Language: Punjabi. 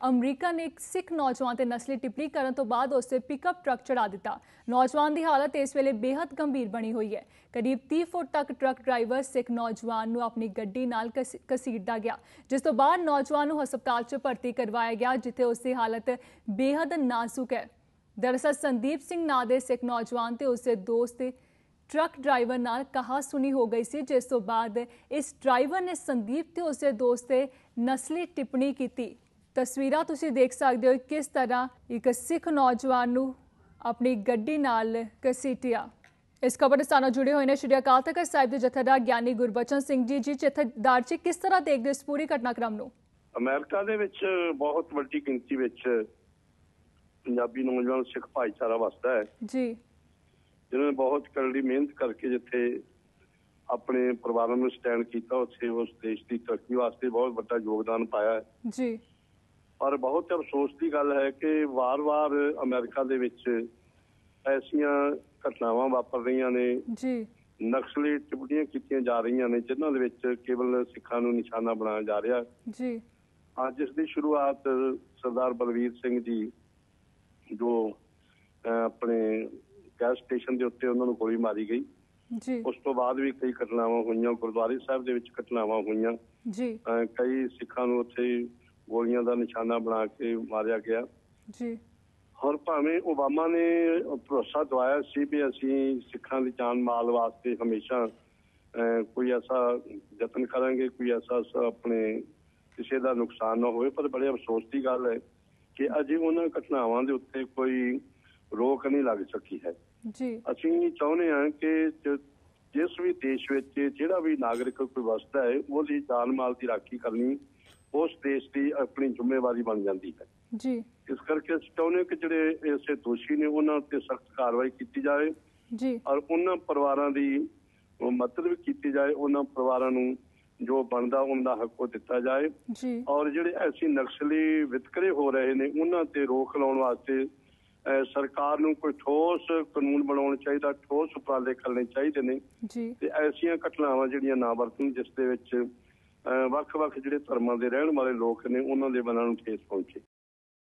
ਅਮਰੀਕਾ ਨੇ ਇੱਕ ਸਿੱਖ ਨੌਜਵਾਨ ਤੇ ਨਸਲੀ ਟਿੱਪਣੀ ਕਰਨ ਤੋਂ ਬਾਅਦ ਉਸ ਤੇ ਪਿਕਅਪ ਟਰੱਕ ਚੜਾ ਦਿੱਤਾ। ਨੌਜਵਾਨ ਦੀ ਹਾਲਤ ਇਸ ਵੇਲੇ ਬੇਹੱਦ ਗੰਭੀਰ ਬਣੀ ਹੋਈ ਹੈ। ਕਰੀਬ 30 ਫੁੱਟ ਤੱਕ ਟਰੱਕ ਡਰਾਈਵਰ ਸਿੱਖ ਨੌਜਵਾਨ ਨੂੰ ਆਪਣੀ ਗੱਡੀ ਨਾਲ ਕਸੀੜਦਾ ਗਿਆ, ਜਿਸ ਤੋਂ ਬਾਅਦ ਨੌਜਵਾਨ ਨੂੰ ਹਸਪਤਾਲ 'ਚ ਭਰਤੀ ਕਰਵਾਇਆ ਗਿਆ, ਜਿੱਥੇ ਉਸ ਦੀ ਹਾਲਤ ਬੇਹੱਦ ਨਾਜ਼ੁਕ ਹੈ। ਦਰਅਸਲ ਸੰਦੀਪ ਸਿੰਘ ਨਾਂ ਦੇ ਸਿੱਖ ਨੌਜਵਾਨ ਤੇ ਉਸ ਦੇ ਦੋਸਤ ਟਰੱਕ ਡਰਾਈਵਰ ਨਾਲ ਕਹਾ ਸੁਣੀ ਹੋ ਗਈ ਸੀ, ਜਿਸ ਤੋਂ ਬਾਅਦ ਇਸ ਡਰਾਈਵਰ ਨੇ ਸੰਦੀਪ ਤੇ ਉਸਦੇ ਦੋਸਤ ਤੇ ਨਸਲੀ ਟਿੱਪਣੀ ਕੀਤੀ। ਤਸਵੀਰਾਂ ਤੁਸੀਂ ਦੇਖ ਸਕਦੇ ਹੋ ਕਿਸ ਤਰ੍ਹਾਂ ਇੱਕ ਸਿੱਖ ਨੌਜਵਾਨ ਨੂੰ ਆਪਣੀ ਗੱਡੀ ਨਾਲ ਘਸੀਟਿਆ। ਇਸ ਖਬਰ ਦੇ ਨਾਲ ਜੁੜੇ ਹੋਏ ਨੇ ਸ਼੍ਰੀ ਅਕਾਲ ਤਖਤ ਸਾਹਿਬ ਦੇ ਜਥੇਦਾਰ ਗਿਆਨੀ ਗੁਰਬਚਨ ਸਿੰਘ ਜੀ। ਜੀ ਜਥੇਦਾਰ ਜੀ ਕਿਸ ਤਰ੍ਹਾਂ ਦੇਖਦੇ ਇਸ ਪੂਰੀ ਘਟਨਾਕ੍ਰਮ ਨੂੰ? ਅਮਰੀਕਾ ਦੇ ਵਿੱਚ ਬਹੁਤ ਵੱਡੀ ਗਿਣਤੀ ਵਿੱਚ ਪੰਜਾਬੀ ਨੌਜਵਾਨ ਸਿੱਖ ਭਾਈਚਾਰਾ ਵਸਦਾ ਹੈ। ਜੀ। ਜਿਨ੍ਹਾਂ ਨੇ ਬਹੁਤ ਕਰੜੀ ਮਿਹਨਤ ਕਰਕੇ ਜਿੱਥੇ ਆਪਣੇ ਪਰਿਵਾਰਾਂ ਨੂੰ ਸਟੈਂਡ ਕੀਤਾ ਉੱਥੇ ਉਸ ਦੇਸ਼ ਦੀ ਤਰੱਕੀ ਵਾਸਤੇ ਬਹੁਤ ਵੱਡਾ ਯੋਗਦਾਨ ਪਾਇਆ ਹੈ। ਜੀ। ਪਰ ਬਹੁਤ ਅਫਸੋਸ ਦੀ ਗੱਲ ਹੈ ਕਿ ਵਾਰ-ਵਾਰ ਅਮਰੀਕਾ ਦੇ ਵਿੱਚ ਐਸੀਆਂ ਘਟਨਾਵਾਂ ਵਾਪਰ ਰਹੀਆਂ ਨੇ। ਜੀ। ਨਕਸਲੀ ਟਿੱਪਣੀਆਂ ਕੀਤੀਆਂ ਜਾ ਰਹੀਆਂ ਨੇ ਜਿਨ੍ਹਾਂ ਦੇ ਵਿੱਚ ਕੇਵਲ ਸਿੱਖਾਂ ਨੂੰ ਨਿਸ਼ਾਨਾ ਬਣਾਇਆ ਜਾ ਰਿਹਾ। ਜੀ। ਅੱਜ ਇਸ ਦੀ ਸ਼ੁਰੂਆਤ ਸਰਦਾਰ ਬਲਵੀਰ ਸਿੰਘ ਜੀ ਜੋ ਆਪਣੇ ਗੈਸ ਸਟੇਸ਼ਨ ਦੇ ਉੱਤੇ ਉਹਨਾਂ ਨੂੰ ਗੋਲੀ ਮਾਰੀ ਗਈ। ਜੀ। ਉਸ ਤੋਂ ਬਾਅਦ ਵੀ ਕਈ ਘਟਨਾਵਾਂ ਹੋਈਆਂ ਗੁਰਦੁਆਰੇ ਸਾਹਿਬ ਦੇ ਵਿੱਚ ਘਟਨਾਵਾਂ ਹੋਈਆਂ। ਜੀ। ਕਈ ਸਿੱਖਾਂ ਨੂੰ ਉੱਥੇ ਗੋਲੀਆਂ ਦਾ ਨਿਸ਼ਾਨਾ ਬਣਾ ਕੇ ਮਾਰਿਆ ਗਿਆ। ਜੀ। ਔਰ ਭਾਵੇਂ ਓਬਾਮਾ ਨੇ ਭਰੋਸਾ ਦਵਾਇਆ ਸੀ ਵੀ ਅਸੀਂ ਸਿੱਖਾਂ ਦੀ ਜਾਨ ਮਾਲ ਵਾਸਤੇ ਹਮੇਸ਼ਾ ਕੋਈ ਐਸਾ ਯਤਨ ਕਰਾਂਗੇ ਕੋਈ ਐਸਾ ਆਪਣੇ ਕਿਸੇ ਦਾ ਨੁਕਸਾਨ ਨਾ ਹੋਵੇ ਪਰ ਬੜੇ ਅਫਸੋਸ ਦੀ ਗੱਲ ਹੈ ਕਿ ਅਜੇ ਉਹਨਾਂ ਘਟਨਾਵਾਂ ਦੇ ਉੱਤੇ ਕੋਈ ਰੋਕ ਨਹੀਂ ਲੱਗ ਸਕੀ ਹੈ। ਜੀ। ਅਸੀਂ ਚਾਹੁੰਦੇ ਹਾਂ ਕਿ ਜਿਸ ਵੀ ਦੇਸ਼ ਵਿੱਚ ਜਿਹੜਾ ਵੀ ਨਾਗਰਿਕ ਕੋਈ ਵਸਦਾ ਹੈ ਉਹਦੀ ਜਾਨ ਮਾਲ ਦੀ ਰਾਖੀ ਕਰਨੀ ਉਸ ਦੇਸ਼ ਦੀ ਆਪਣੀ ਜ਼ਿੰਮੇਵਾਰੀ ਬਣ ਜਾਂਦੀ ਹੈ। ਜੀ। ਇਸ ਕਰਕੇ ਅਸੀਂ ਚਾਹੁੰਦੇ ਕਿ ਜਿਹੜੇ ਇਸੇ ਦੋਸ਼ੀ ਨੇ ਉਹਨਾਂ ਉੱਤੇ ਸਖਤ ਕਾਰਵਾਈ ਕੀਤੀ ਜਾਵੇ ਜੀ। ਔਰ ਉਹਨਾਂ ਪਰਿਵਾਰਾਂ ਦੀ ਮਦਦ ਵੀ ਕੀਤੀ ਜਾਏ ਉਹਨਾਂ ਪਰਿਵਾਰਾਂ ਨੂੰ ਜੋ ਬਣਦਾ ਉਹਨਾਂ ਦਾ ਹੱਕ ਉਹ ਦਿੱਤਾ ਜਾਏ। ਜੀ। ਔਰ ਜਿਹੜੇ ਐਸੀ ਨਕਸਲੀ ਵਿਤਕਰੇ ਹੋ ਰਹੇ ਨੇ ਉਹਨਾਂ ਤੇ ਰੋਕ ਲਾਉਣ ਵਾਸਤੇ ਸਰਕਾਰ ਨੂੰ ਕੋਈ ਠੋਸ ਕਾਨੂੰਨ ਬਣਾਉਣਾ ਚਾਹੀਦਾ ਠੋਸ ਉਪਰਾਲੇ ਕਰਨੇ ਚਾਹੀਦੇ ਨੇ। ਜੀ। ਤੇ ਐਸੀਆਂ ਘਟਨਾਵਾਂ ਜਿਹੜੀਆਂ ਨਾ ਵਰਤਣ ਜਿਸ ਦੇ ਵਿੱਚ ਵੱਖ-ਵੱਖ ਜਿਹੜੇ ਧਰਮਾਂ ਦੇ ਰਹਿਣ ਵਾਲੇ ਲੋਕ ਨੇ ਉਹਨਾਂ ਦੇ ਮਨਾਂ ਨੂੰ ਠੇਸ ਪਹੁੰਚੇ।